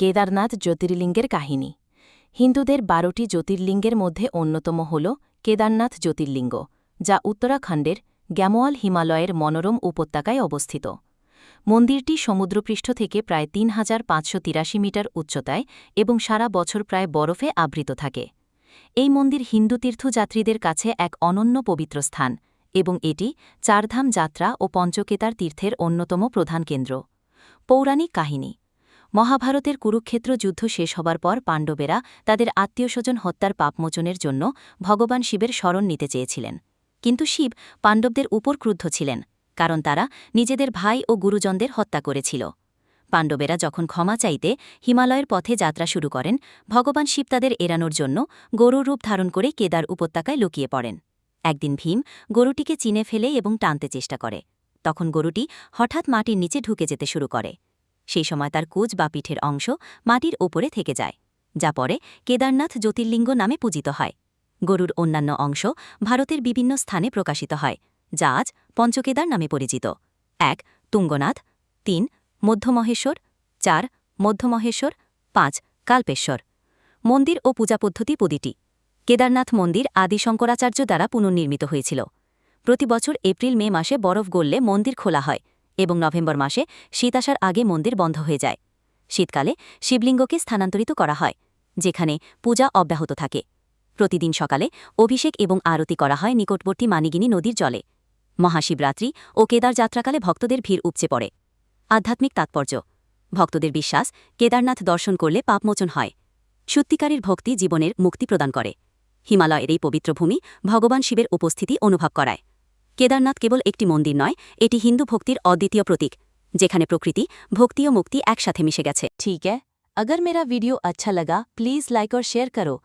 কেদারনাথ জ্যোতির্লিঙ্গের কাহিনী। হিন্দুদের বারোটি জ্যোতির্লিঙ্গের মধ্যে অন্যতম হল কেদারনাথ জ্যোতির্লিঙ্গ, যা উত্তরাখণ্ডের গ্যামোয়াল হিমালয়ের মনোরম উপত্যকায় অবস্থিত। মন্দিরটি সমুদ্রপৃষ্ঠ থেকে প্রায় তিন হাজার পাঁচশো তিরাশি মিটার উচ্চতায় এবং সারা বছর প্রায় বরফে আবৃত থাকে। এই মন্দির হিন্দু তীর্থযাত্রীদের কাছে এক অনন্য পবিত্র স্থান এবং এটি চারধাম যাত্রা ও পঞ্চকেতার তীর্থের অন্যতম প্রধান কেন্দ্র। পৌরাণিক কাহিনী মহাভারতের কুরুক্ষেত্র যুদ্ধ শেষ হবার পর পাণ্ডবেরা তাদের আত্মীয়স্বজন হত্যার পাপমোচনের জন্য ভগবান শিবের শরণ নিতে চেয়েছিলেন। কিন্তু শিব পাণ্ডবদের উপর ক্রুদ্ধ ছিলেন, কারণ তারা নিজেদের ভাই ও গুরুজনদের হত্যা করেছিল। পাণ্ডবেরা যখন ক্ষমা চাইতে হিমালয়ের পথে যাত্রা শুরু করেন, ভগবান শিব তাদের এড়ানোর জন্য গরুর রূপ ধারণ করে কেদার উপত্যকায় লুকিয়ে পড়েন। একদিন ভীম গরুটিকে চিনে ফেলে এবং টানতে চেষ্টা করে। তখন গরুটি হঠাৎ মাটির নিচে ঢুকে যেতে শুরু করে। সেই সময় তার কুচ বা পিঠের অংশ মাটির ওপরে থেকে যায়, যা পরে কেদারনাথ জ্যোতির্লিঙ্গ নামে পূজিত হয়। গরুর অন্যান্য অংশ ভারতের বিভিন্ন স্থানে প্রকাশিত হয়, যা আজ পঞ্চকেদার নামে পরিচিত। এক, তুঙ্গনাথ। তিন, মধ্যমহেশ্বর। চার, মধ্যমহেশ্বর। পাঁচ, কাল্পেশ্বর। মন্দির ও পূজা পদ্ধতি প্রতিটি। কেদারনাথ মন্দির আদি শঙ্করাচার্য দ্বারা পুনর্নির্মিত হয়েছিল। প্রতি বছর এপ্রিল মে মাসে বরফ গললে মন্দির খোলা হয়। এবং নভেম্বর মাসে শীত আসার আগে মন্দির বন্ধ হয়ে যায়। শীতকালে শিবলিঙ্গকে স্থানান্তরিত করা হয়, যেখানে পূজা অব্যাহত থাকে। প্রতিদিন সকালে অভিষেক এবং আরতি করা হয় নিকটবর্তী মানিগিনী নদীর জলে। মহাশিবরাত্রি ও কেদার যাত্রাকালে ভক্তদের ভিড় উপচে পড়ে। আধ্যাত্মিক তাৎপর্য, ভক্তদের বিশ্বাস কেদারনাথ দর্শন করলে পাপমোচন হয়। সত্যিকারের ভক্তি জীবনের মুক্তি প্রদান করে। হিমালয়ের এই পবিত্র ভূমি ভগবান শিবের উপস্থিতি অনুভব করায়। কেদারনাথ কেবল একটি মন্দির নয় এটি হিন্দু ভক্তির অদ্বিতীয় প্রতীক যেখানে প্রকৃতি ভক্তি ও মুক্তি একসাথে মিশে গেছে ठीक है अगर मेरा वीडियो अच्छा लगा प्लीज़ लाइक और शेयर करो